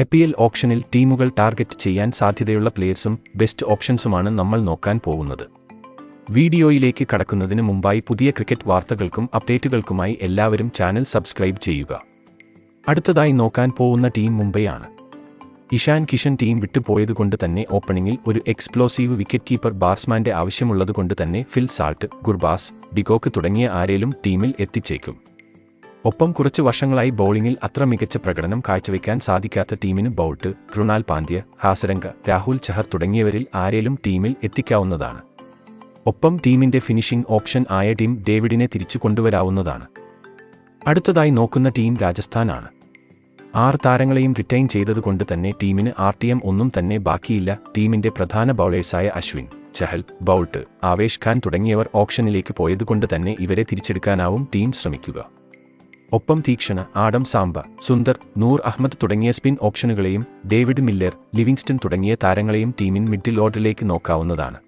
A P L ഓപ്ഷനിൽ ടീമുകൾ target ചെയ്യാൻ സാധ്യതയുള്ള പ്ലെയേഴ്സും ബെസ്റ്റ് ഓപ്ഷൻസുമാണ് നമ്മൾ നോക്കാൻ പോകുന്നത്. വീഡിയോയിലേക്ക് കടക്കുന്നതിന് മുമ്പായി പുതിയ ക്രിക്കറ്റ് വാർത്തകൾക്കും അപ്ഡേറ്റുകൾക്കുമായി എല്ലാവരും ചാനൽ സബ്സ്ക്രൈബ് ചെയ്യുക. അടുത്തതായി നോക്കാൻ പോകുന്ന ടീം മുംബൈയാണ്. ഇഷാൻ കിഷൻ ടീം വിട്ടുപോയതുകൊണ്ട് തന്നെ ഓപ്പണിംഗിൽ ഒരു എക്സ്പ്ലോസീവ് വിക്കറ്റ് കീപ്പർ ബാറ്റ്സ്മാന്റെ ആവശ്യമുള്ളതുകൊണ്ട് തന്നെ ഫിൽ സാൾട്ട് ഗുർബാസ് ഡിഗോക്ക് തുടങ്ങിയ ആരേലും ടീമിൽ എത്തിച്ചേക്കും. ഒപ്പം കുറച്ച് വർഷങ്ങളായി ബൗളിംഗിൽ അത്ര മികച്ച പ്രകടനം കാഴ്ചവെക്കാൻ സാധിക്കാത്ത ടീമിന് ബൗൾട്ട് കൃണാൽ പാണ്ഡ്യ ഹാസരംഗ രാഹുൽ ചഹർ തുടങ്ങിയവരിൽ ആരേലും ടീമിൽ എത്തിക്കാവുന്നതാണ്. ഒപ്പം ടീമിന്റെ ഫിനിഷിംഗ് ഓപ്ഷൻ ആയ ടീം ഡേവിഡിനെ തിരിച്ചു കൊണ്ടുവരാവുന്നതാണ്. അടുത്തതായി നോക്കുന്ന ടീം രാജസ്ഥാനാണ്. ആറ് താരങ്ങളെയും റിട്ടൈൻ ചെയ്തതുകൊണ്ട് തന്നെ ടീമിന് ആർ ടി എം ഒന്നും തന്നെ ബാക്കിയില്ല. ടീമിന്റെ പ്രധാന ബൗളേഴ്സായ അശ്വിൻ ചഹൽ ബൗൾട്ട് ആവേഷ് ഖാൻ തുടങ്ങിയവർ ഓപ്ഷനിലേക്ക് പോയതുകൊണ്ട് തന്നെ ഇവരെ തിരിച്ചെടുക്കാനാവും ടീം ശ്രമിക്കുക. ഒപ്പം തീക്ഷണ ആഡം സാംബ സുന്ദർ നൂർ അഹമ്മദ് തുടങ്ങിയ സ്പിൻ ഓപ്ഷനുകളെയും ഡേവിഡ് മില്ലർ ലിവിങ്സ്റ്റൺ തുടങ്ങിയ താരങ്ങളെയും ടീമിൻ മിഡിൽ ഓർഡറിലേക്ക് നോക്കാവുന്നതാണ്.